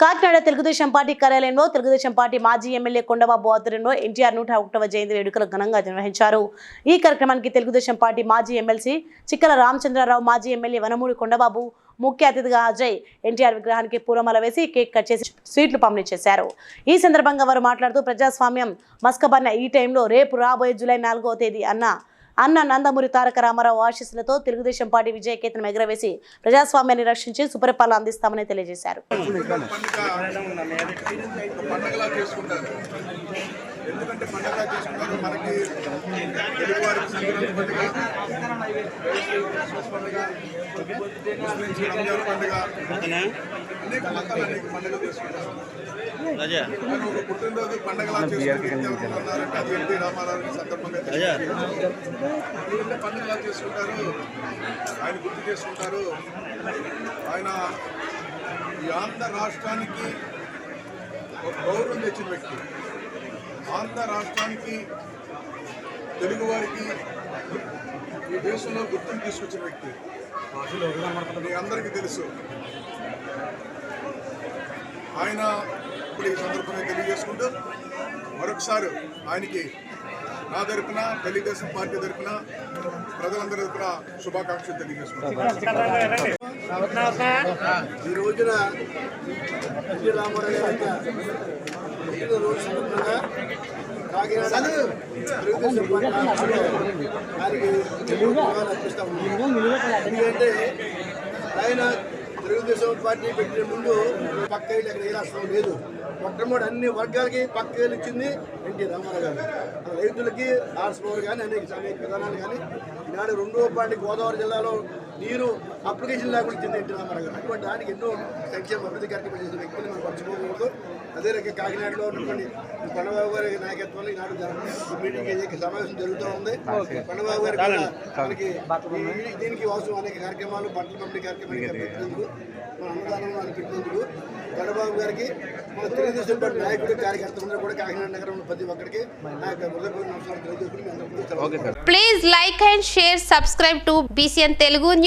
Kakinada Telugu Desam party కార్యాలయంలో Telugu Desam party మాజీ MLA Kondababu ఆధ్వర్యంలో ఎన్టీఆర్ నూట ఒకటవ జయంతి వేడుకలు ఘనంగా నిర్వహించారు. ఈ కార్యక్రమానికి తెలుగుదేశం పార్టీ మాజీ ఎమ్మెల్సీ చిక్కల రామచంద్రరావు మాజీ ఎమ్మెల్యే వనమూడి కొండబాబు ముఖ్య అతిథిగా హాజరై ఎన్టీఆర్ విగ్రహానికి పూలమాల వేసి కేక్ కట్ చేసి స్వీట్లు పంపిణీ చేశారు. ఈ సందర్భంగా వారు మాట్లాడుతూ ప్రజాస్వామ్యం మస్కబన్న ఈ టైంలో రేపు రాబోయే జూలై నాలుగో తేదీ అన్న అన్న నందమూరి తారక రామారావు ఆశీస్సులతో తెలుగుదేశం పార్టీ విజయకేతనం ఎగరవేసి ప్రజాస్వామ్యాన్ని రక్షించి సుపరిపాలన అందిస్తామని తెలియజేశారు. ఎందుకంటే పండగ చేసుకుంటారు మనకి తెలుగువారికి సంక్రాంతి పండుగ క్రిస్మస్ పండుగ ముస్లింస్ రంజాన్ పండుగ అనేక మతాలు అనేక పండుగలు చేసుకుంటారు పుట్టినరోజు పండగలా చేసుకుంటే ఉన్నారంటే అది ఎన్టీ రామారావు సందర్భంగా పండుగలా చేసుకుంటారు ఆయన గుర్తు చేసుకుంటారు. ఆయన ఈ ఆంధ్ర రాష్ట్రానికి ఒక గౌరవం తెచ్చిన వ్యక్తి. ఆంధ్ర రాష్ట్రానికి తెలుగువారికి ఈ దేశంలో గుర్తింపు తీసుకొచ్చిన వ్యక్తి. మీ అందరికీ తెలుసు. ఆయన ఇప్పుడు ఈ సందర్భంగా తెలియజేసుకుంటూ మరొకసారి ఆయనకి నా తరఫున తెలుగుదేశం పార్టీ తరఫున ప్రజలందరి తరఫున శుభాకాంక్షలు తెలియజేసుకుంటాను ఈ రోజున రామారావు గారి సందర్భంగా ఎందుకంటే ఆయన తెలుగుదేశం పార్టీ పెట్టిన ముందు పక్క ఇల్లు అక్కడ ఏ రాష్ట్రం లేదు మొట్టమొదటి అన్ని వర్గాలకి పక్క ఇల్లు ఇచ్చింది ఎన్టీ రామారావు గారు రైతులకి ఆర్ట్స్ పవర్ కానీ అనేక అనేక విధానాలు కానీ ఈనాడు రెండో పార్టీ గోదావరి జిల్లాలో నీరు అప్లికేషన్ లేకుండా ఇచ్చింది ఎన్టీ రామారావు గారు అటువంటి దానికి ఎన్నో సంక్షేమ అభివృద్ధి కార్యక్రమాలు చేసిన వ్యక్తిని మనం మర్చిపోకూడదు అదే రకంగా కాకినాడలో ఉన్నటువంటి కొండబాబు గారి నాయకత్వంలో ఈనాడు మీటింగ్ సమావేశం జరుగుతూ ఉంది. కొండబాబు గారు మనకి దీనికి అవసరం అనేక కార్యక్రమాలు బట్టల పంపిణీ కార్యక్రమాలు పెట్టినందుకు మన అన్నదానం అని పెట్టినందుకు కొండబాబు గారికి మన తెలుగుదేశం పార్టీ నాయకుడు కార్యకర్తలందరూ కూడా కాకినాడ నగరంలో ప్రతి ఒక్కరికి నా యొక్క హృదయపూర్వక నమస్కారం తెలియజేసుకుని మీ అందరికీ సెలవు. Please